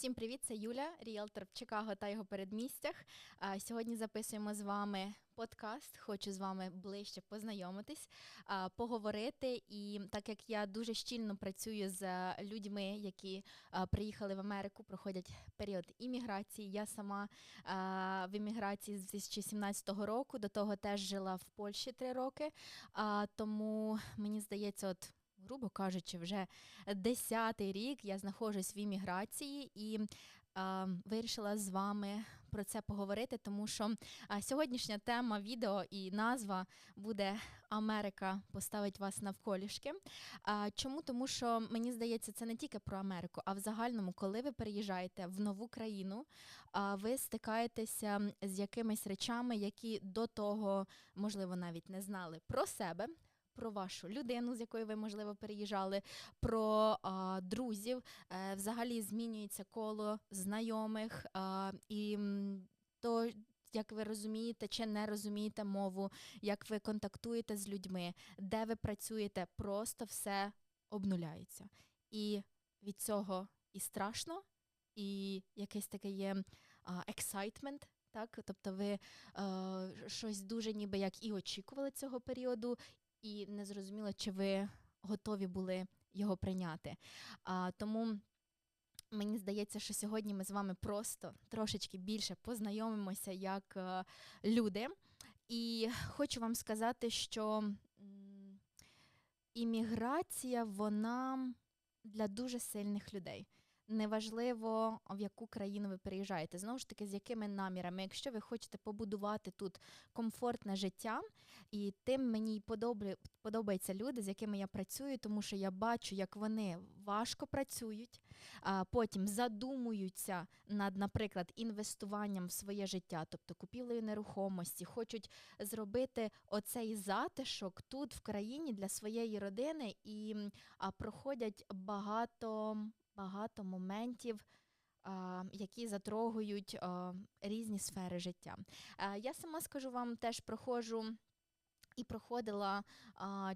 Всім привіт, це Юля, ріелтор в Чикаго та його передмістях. Сьогодні записуємо з вами подкаст. Хочу з вами ближче познайомитись, поговорити. І так як я дуже щільно працюю з людьми, які приїхали в Америку, проходять період імміграції. Я сама в імміграції з 2017 року, до того теж жила в Польщі три роки. Тому мені здається, от грубо кажучи, вже десятий рік я знаходжусь в імміграції і е, вирішила з вами про це поговорити, тому що сьогоднішня тема відео і назва буде Америка поставить вас навколішки. Е, чому? Тому що мені здається, це не тільки про Америку, а в загальному, коли ви переїжджаєте в нову країну, е, ви стикаєтеся з якимись речами, які до того, можливо, навіть не знали про себе про вашу людину, з якою ви, можливо, переїжджали, про а, друзів. Е, взагалі змінюється коло знайомих а, і то. Як ви розумієте чи не розумієте мову, як ви контактуєте з людьми, де ви працюєте, просто все обнуляється. І від цього і страшно, і якесь таке є ексайтмент, так, тобто ви е, щось дуже ніби як і очікували цього періоду, і не зрозуміло, чи ви готові були його прийняти. А, Тому мені здається, що сьогодні ми з вами просто трошечки більше познайомимося як е, люди. І хочу вам сказати, що імміграція вона для дуже сильних людей неважливо, в яку країну ви переїжджаєте. Знову ж таки, з якими намірами. Якщо ви хочете побудувати тут комфортне життя, і тим мені подобаються люди, з якими я працюю, тому що я бачу, як вони важко працюють, а потім задумуються над, наприклад, інвестуванням в своє життя, тобто купівлею нерухомості, хочуть зробити оцей затишок тут в країні для своєї родини і проходять багато багато моментів. Які затрогують різні сфери життя. Я сама скажу вам, теж проходжу і проходила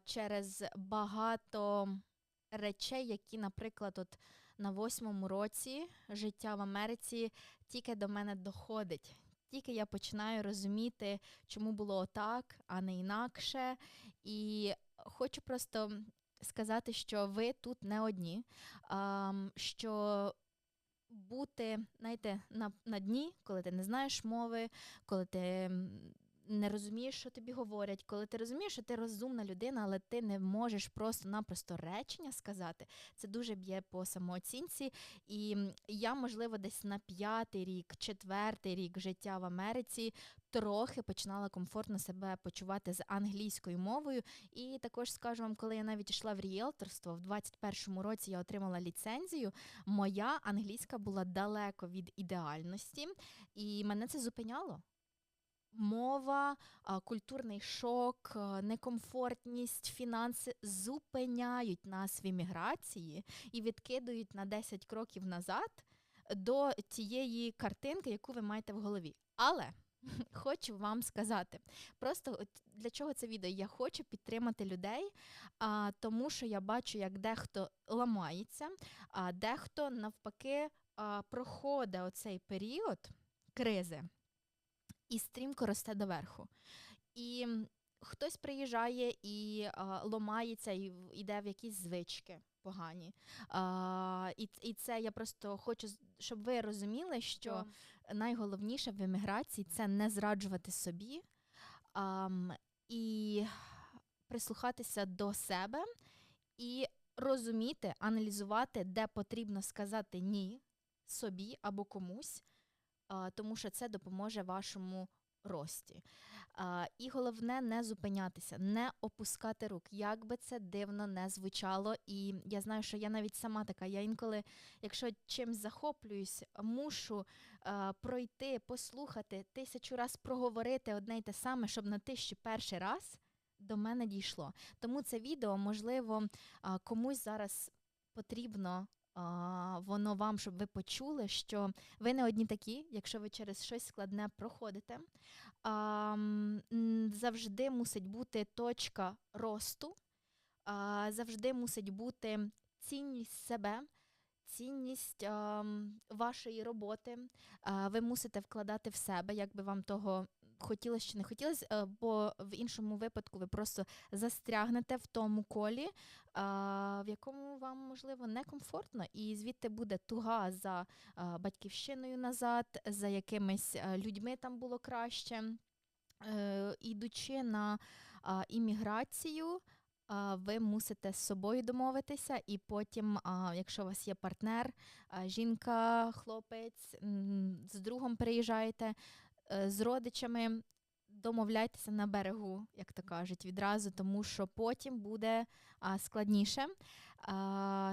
через багато речей, які, наприклад, от на восьмому році життя в Америці тільки до мене доходить. Тільки я починаю розуміти, чому було так, а не інакше. І хочу просто сказати, що ви тут не одні, що бути, знаєте, на, на дні, коли ти не знаєш мови, коли ти не розумієш, що тобі говорять, коли ти розумієш, що ти розумна людина, але ти не можеш просто-напросто речення сказати, це дуже б'є по самооцінці. І я, можливо, десь на п'ятий рік, четвертий рік життя в Америці трохи починала комфортно себе почувати з англійською мовою. І також скажу вам, коли я навіть йшла в ріелторство, в 21-му році я отримала ліцензію. Моя англійська була далеко від ідеальності, і мене це зупиняло мова, культурний шок, некомфортність, фінанси зупиняють нас в імміграції і відкидують на 10 кроків назад до тієї картинки, яку ви маєте в голові. Але хочу вам сказати, просто для чого це відео? Я хочу підтримати людей, тому що я бачу, як дехто ламається, а дехто навпаки проходить оцей період кризи і стрімко росте доверху. І хтось приїжджає і а, ломається, і йде в якісь звички погані. А, І і це я просто хочу, щоб ви розуміли, що yeah. найголовніше в еміграції це не зраджувати собі а, і прислухатися до себе і розуміти, аналізувати, де потрібно сказати ні собі або комусь тому що це допоможе вашому рості. І головне не зупинятися, не опускати рук, як би це дивно не звучало. І я знаю, що я навіть сама така. Я інколи, якщо чимсь захоплююсь, мушу пройти, послухати, тисячу раз проговорити одне й те саме, щоб на тисячі перший раз до мене дійшло. Тому це відео, можливо, комусь зараз потрібно воно вам, щоб ви почули, що ви не одні такі, якщо ви через щось складне проходите. Завжди мусить бути точка росту, завжди мусить бути цінність себе. цінність ам, вашої роботи. А, Ви мусите вкладати в себе, як би вам того хотілося чи не хотілося, е, бо в іншому випадку ви просто застрягнете в тому колі, в якому вам можливо некомфортно, і звідти буде туга за батьківщиною назад, за якимись людьми там було краще. Е, Ідучи на імміграцію, ви мусите з собою домовитися, і потім, якщо у вас є партнер, жінка, хлопець, з другом приїжджаєте, е, з родичами, домовляйтеся на берегу, як то кажуть, відразу, тому що потім буде складніше,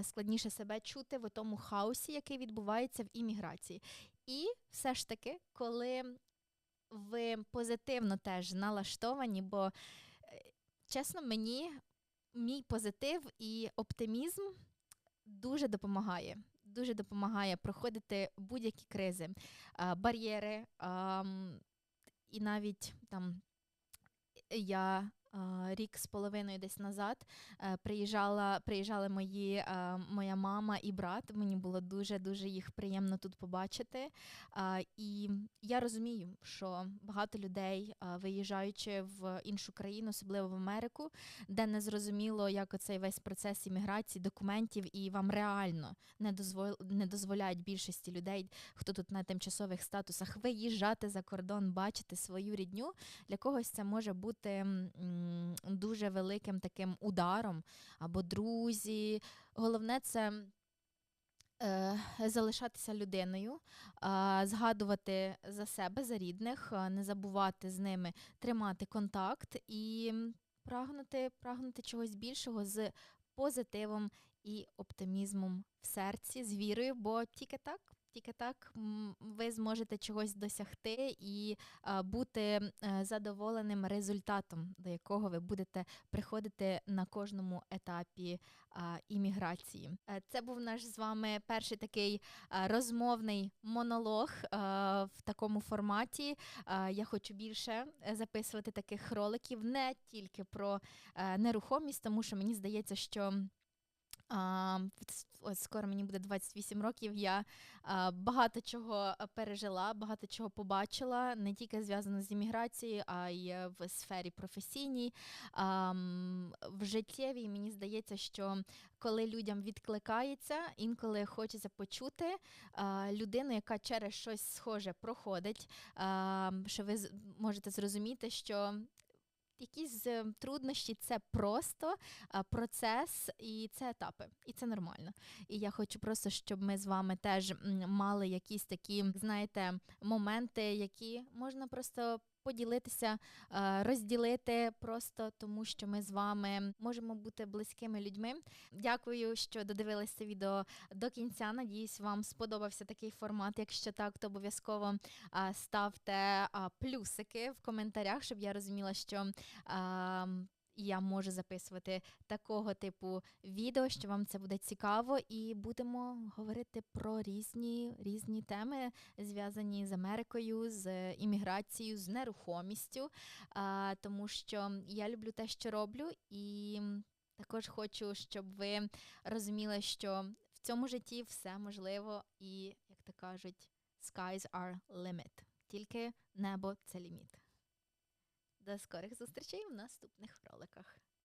складніше себе чути в тому хаосі, який відбувається в імміграції. І все ж таки, коли ви позитивно теж налаштовані, бо е, чесно, мені мій позитив і оптимізм дуже допомагає. Дуже допомагає проходити будь-які кризи, бар'єри. і навіть там я рік з половиною десь назад е, приїжджала, приїжджали мої, е, моя мама і брат. Мені було дуже дуже їх приємно тут побачити. І я розумію, що багато людей, виїжджаючи в іншу країну, особливо в Америку, де не зрозуміло, як оцей весь процес імміграції, документів, і вам реально не дозвол... не дозволяють більшості людей, хто тут на тимчасових статусах, виїжджати за кордон, бачити свою рідню. Для когось це може бути дуже великим таким ударом або друзі. Головне це. е, Залишатися людиною, згадувати за себе, за рідних, не забувати з ними тримати контакт і прагнути, прагнути чогось більшого з позитивом і оптимізмом в серці, з вірою, бо тільки так, тільки так ви зможете чогось досягти і а, бути е, задоволеним результатом, до якого ви будете приходити на кожному етапі а, імміграції. Е, Це був наш з вами перший такий розмовний монолог в такому форматі. Я хочу більше е, записувати таких роликів не тільки про е, нерухомість, тому що мені здається, що. Ось скоро мені буде 28 років. Я багато чого е, пережила, багато чого побачила, не тільки зв'язано з імміграцією, а й е, в сфері професійній, в життєвій. Мені здається, що коли людям відкликається, інколи хочеться почути людину, яка через щось схоже проходить, що ви можете зрозуміти, що. Якісь е, труднощі це просто процес і це етапи, і це нормально. І я хочу просто, щоб ми з вами теж мали якісь такі, знаєте, моменти, які можна просто поділитися, е, розділити просто тому, що ми з вами можемо бути близькими людьми. Дякую, що додивилися відео до кінця. Надіюсь, вам сподобався такий формат. Якщо так, то обов'язково ставте плюсики в коментарях, щоб я розуміла, що. Я можу записувати такого типу відео, що вам це буде цікаво, і будемо говорити про різні різні теми, зв'язані з Америкою, з імміграцією, з нерухомістю. А, тому що я люблю те, що роблю, і також хочу, щоб ви розуміли, що в цьому житті все можливо, і як то кажуть, skies are limit. Тільки небо це ліміт. До скорих зустрічей в наступних роликах.